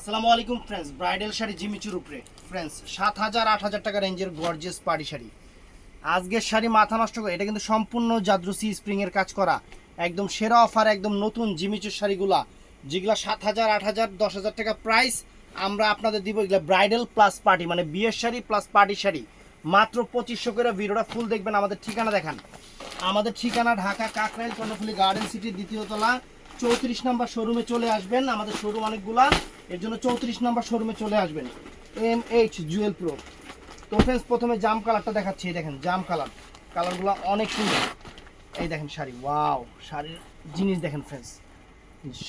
আসসালামু আলাইকুম friends bridal sari জিমিচুর উপরে ফ্রেন্ডস সাত হাজার, আট হাজার টাকা রেঞ্জের গর্জিয়াস পাড়ি শাড়ি। আজকের শাড়ি মাথা নষ্ট করে, এটা কিন্তু সম্পূর্ণ জাদ্রুসি স্প্রিংয়ের কাজ করা। একদম সেরা অফার একদম নতুন জিমিচুর শাড়িগুলা। যেগুলা সাত হাজার, আট হাজার, দশ হাজার টাকা প্রাইস আমরা আপনাদের দিব এগুলো ব্রাইডাল প্লাস পার্টি মানে বিয়ের শাড়ি প্লাস পার্টি শাড়ি। মাত্র পঁচিশশো করে ভিডিওটা ফুল দেখবেন, আমাদের ঠিকানা দেখান। আমাদের ঠিকানা ঢাকা কাকরাইল, কর্ণফুলি গার্ডেন সিটির দ্বিতীয় তলা। চৌত্রিশ নাম্বার শোরুমে চলে আসবেন, আমাদের শোরুম অনেকগুলা, এর জন্য চৌত্রিশ নাম্বার শোরুমে চলে আসবেন। এম এইচ জুয়েল প্রো তো ফ্রেন্ডস প্রথমে জাম কালারটা দেখাচ্ছি, এই দেখেন, জাম কালার কালারগুলো অনেক সুন্দর। এই দেখেন শাড়ি ওয়াও শাড়ির জিনিস দেখেন ফ্রেন্ডস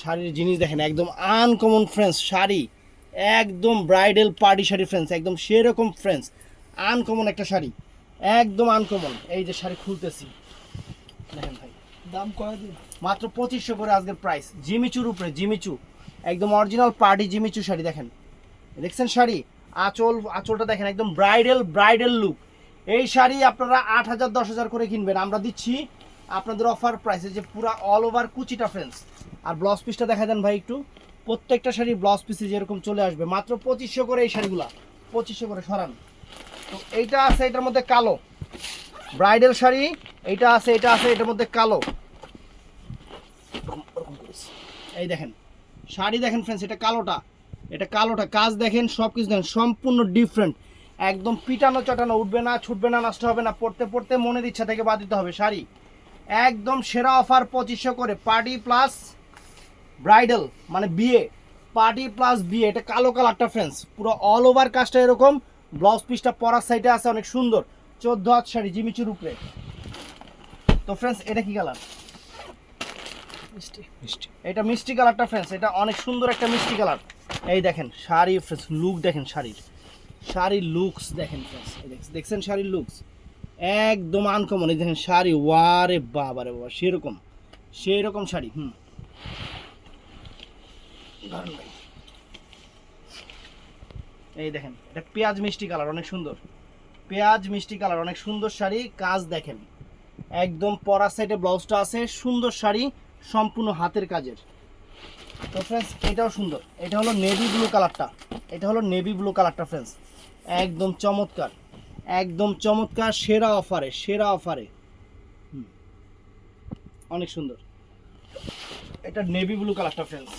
শাড়ির জিনিস দেখেন, একদম আনকমন ফ্রেন্ডস শাড়ি। একদম ব্রাইডাল পার্টি শাড়ি ফ্রেন্ডস একদম সেরকম ফ্রেন্ডস আনকমন একটা শাড়ি, একদম আনকমন এই যে শাড়ি খুলতেছি। দেখেন ভাই দাম কয় মাত্র পঁচিশশো করে আজকের প্রাইস জিমিচুর উপরে, জিমিচু। একদম অরিজিনাল পার্টি জিমিচু শাড়ি, দেখেন। দেখছেন শাড়ি? আঁচল, আঁচলটা দেখেন, একদম ব্রাইডাল ব্রাইডাল লুক এই শাড়ি আপনারা আট হাজার, দশ হাজার করে কিনবেন। আমরা দিচ্ছি আপনাদের অফার প্রাইসে যে পুরো অল ওভার কুচিটা ফ্রেন্ডস আর ব্লাউজ পিসটা দেখা দেন ভাই একটু। প্রত্যেকটা শাড়ি ব্লাউজ পিসে যেরকম চলে আসবে। মাত্র পঁচিশশো করে এই শাড়িগুলা। পঁচিশশো করে সরান। তো এইটা আছে, এটার মধ্যে কালো। ব্রাইডাল শাড়ি এইটা আছে, এটা আছে, এটার মধ্যে কালো। এই দেখেন, শাড়ি দেখেন ফ্রেন্ডস এটা কালোটা এটা কালোটা, কাজ দেখেন সব কিছু দেখেন, সম্পূর্ণ ডিফারেন্ট একদম পিটানো চটানো, উঠবে না, ছুটবে না নষ্ট হবে না, পড়তে পড়তে মনের ইচ্ছা থেকে বাদ দিতে হবে শাড়ি। একদম সেরা অফার পঁচিশশো করে, পার্টি প্লাস ব্রাইডাল মানে বিয়ে, পার্টি প্লাস বিয়ে, এটা কালো কালারটা ফ্রেন্ডস পুরো অল ওভার কাজটা এরকম ব্লাউজ পিসটা পরার সাইডে আছে, অনেক সুন্দর। চোদ্দ হাত শাড়ি জিমিচুর উপরে। তো ফ্রেন্ডস এটা কি কালার মিষ্টি। মিষ্টি। এটা মিষ্টি কালারটা ফ্রেন্ডস এটা অনেক সুন্দর একটা মিষ্টি কালার এই দেখেন শাড়ি ফ্রেন্ডস লুক দেখেন শাড়ির। শাড়ির লুকস দেখেন ফ্রেন্ডস দেখছেন শাড়ির লুকস একদম আনকমন এই দেখেন শাড়ি ওয়ারে বাবা রে বাবা সেরকম সেরকম শাড়ি হুম। এই দেখেন এটা পেঁয়াজ মিষ্টি কালার অনেক সুন্দর। পেঁয়াজ, মিষ্টি কালার, অনেক সুন্দর শাড়ি, কাজ দেখেন। একদম পরা সাইডে ব্লাউজটা আছে, সুন্দর শাড়ি, সম্পূর্ণ হাতের কাজের। তো ফ্রেন্ডস এটাও সুন্দর। এটা হলো নেভি ব্লু কালারটা এটা হলো নেভি ব্লু কালারটা ফ্রেন্ডস একদম চমৎকার। একদম চমৎকার, সেরা অফারে সেরা অফারে অনেক সুন্দর। এটা নেভি ব্লু কালারটা ফ্রেন্ডস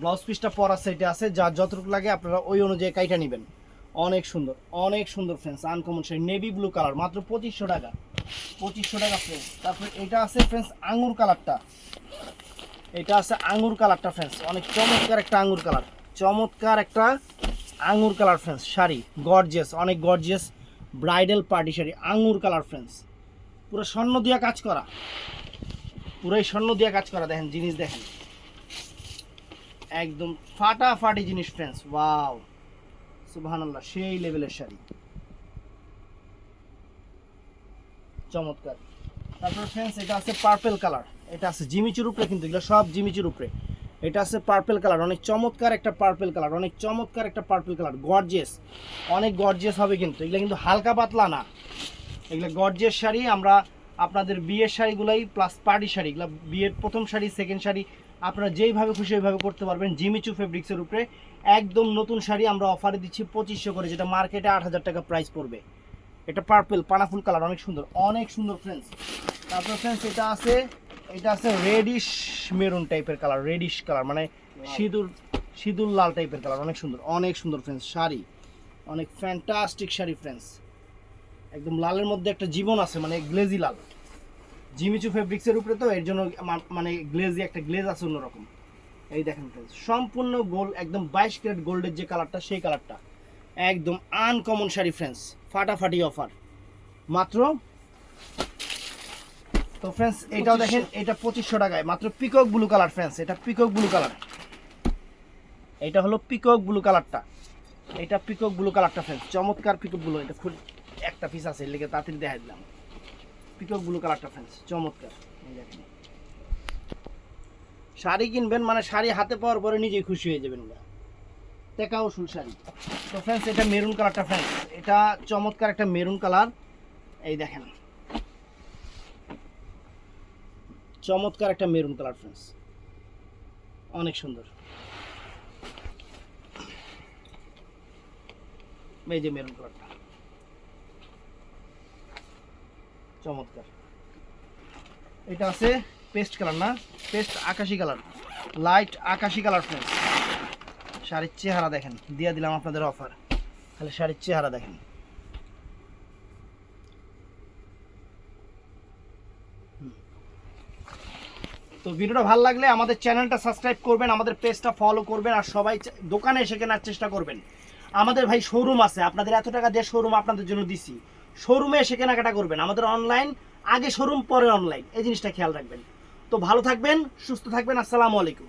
ব্লাউজ পিসটা পরার সাইডে আছে যার যতটুকু লাগে আপনারা ওই অনুযায়ী কাইটা নেবেন। অনেক সুন্দর অনেক সুন্দর ফ্রেন্ডস আনকমন সেই নেভি ব্লু কালার মাত্র পঁচিশশো টাকা। পঁচিশশো টাকা ফ্রেন্ডস তারপরে এটা আছে ফ্রেন্ডস আঙুর কালারটা এটা আছে আঙুর কালারটা ফ্রেন্ডস অনেক চমৎকার একটা আঙুর কালার চমৎকার একটা আঙুর কালার ফ্রেন্ডস শাড়ি গর্জিয়াস অনেক গর্জিয়াস ব্রাইডাল পার্টি শাড়ি আঙুর কালার ফ্রেন্ডস পুরো স্বর্ণ দিয়া কাজ করা। পুরোই স্বর্ণ দিয়া কাজ করা, দেখেন, জিনিস দেখেন। একদম ফাটাফাটি জিনিস ফ্রেন্ডস ওয়াও সুবহানাল্লাহ, সেই লেভেলের শাড়ি। চমৎকার। তারপর ফ্রেন্ডস এটা আছে পার্পেল কালার এটা আছে জিমিচুর উপরে কিন্তু এগুলো সব জিমিচুর উপরে। এটা আছে পার্পেল কালার অনেক চমৎকার একটা পার্পেল কালার অনেক চমৎকার একটা পার্পেল কালার গর্জিয়াস অনেক গর্জিয়াস হবে কিন্তু, এগুলো কিন্তু হালকা পাতলা না। এগুলো গর্জিয়াস শাড়ি, আমরা আপনাদের বিয়ের শাড়িগুলাই প্লাস পার্টি শাড়ি, এগুলো বিয়ের প্রথম শাড়ি সেকেন্ড শাড়ি আপনারা যেইভাবে খুশি ওইভাবে করতে পারবেন। জিমিচু ফেব্রিক্সের উপরে একদম নতুন শাড়ি আমরা অফারে দিচ্ছি পঁচিশশো করে যেটা মার্কেটে আট হাজার টাকা প্রাইস পড়বে। এটা পার্পল পানাফুল কালার অনেক সুন্দর অনেক সুন্দর ফ্রেন্ডস তারপর ফ্রেন্ডস এটা আছে এটা আছে রেডিশ মেরুন টাইপের কালার রেডিশ কালার মানে সিঁদুর সিঁদুর লাল টাইপের কালার অনেক সুন্দর অনেক সুন্দর ফ্রেন্ডস শাড়ি। অনেক ফ্যান্টাস্টিক শাড়ি ফ্রেন্ডস একদম লালের মধ্যে একটা জীবন আছে মানে গ্লেজি লাল। জিমিচু ফেব্রিক্সের উপরে তো এর জন্য মানে গ্লেজি একটা গ্লেজ আছে অন্যরকম। এই দেখেন সম্পূর্ণ গোল্ড একদম বাইশ ক্যারেট গোল্ডের যে কালারটা সেই কালারটা। একদম আনকমন শাড়ি ফ্রেন্ডস ফাটাফাটি অফার মাত্র তো ফ্রেন্ডস এটাও দেখেন এটা পঁচিশশো টাকায়। মাত্র পিকক ব্লু কালার ফ্রেন্ডস এটা পিকক ব্লু কালার এটা হলো পিকক ব্লু কালারটা এটা পিকক ব্লু কালারটা ফ্রেন্ডস চমৎকার পিকক ব্লু এটা খুব একটা পিস আছে এর লেগে তাড়াতাড়ি দেখা দিলাম। পিকক ব্লু কালারটা ফ্রেন্ডস চমৎকার। শাড়ি কিনবেন মানে শাড়ি হাতে পাওয়ার পরে নিজেই খুশি হয়ে যাবেন গা টেকাও শুল শাড়ি। তো ফ্রেন্ডস এটা মেরুন কালারটা ফ্রেন্ডস এটা চমৎকার একটা মেরুন কালার। এই দেখেন। চমৎকার একটা মেরুন কালার ফ্রেন্ডস অনেক সুন্দর। এই যে মেরুন কালারটা। চমৎকার। এটা আছে পেস্ট কালার না পেস্ট আকাশি কালার লাইট আকাশি কালার ফ্রেন্ডস শাড়ির চেহারা দেখেন, দিয়ে দিলাম আপনাদের অফার তাহলে শাড়ির চেহারা দেখেন। তো ভিডিওটা ভালো লাগলে আমাদের চ্যানেলটা সাবস্ক্রাইব করবেন, আমাদের পেজটা ফলো করবেন, আর সবাই দোকানে এসে কেনার চেষ্টা করবেন। আমাদের ভাই শোরুম আছে, আপনাদের এত টাকা দিয়ে শোরুম আপনাদের জন্য দিছি। শোরুমে এসে কেনাকাটা করবেন, আমাদের অনলাইন আগে শোরুম পরে অনলাইন এই জিনিসটা খেয়াল রাখবেন। তো ভালো থাকবেন, সুস্থ থাকবেন, আসসালামু আলাইকুম।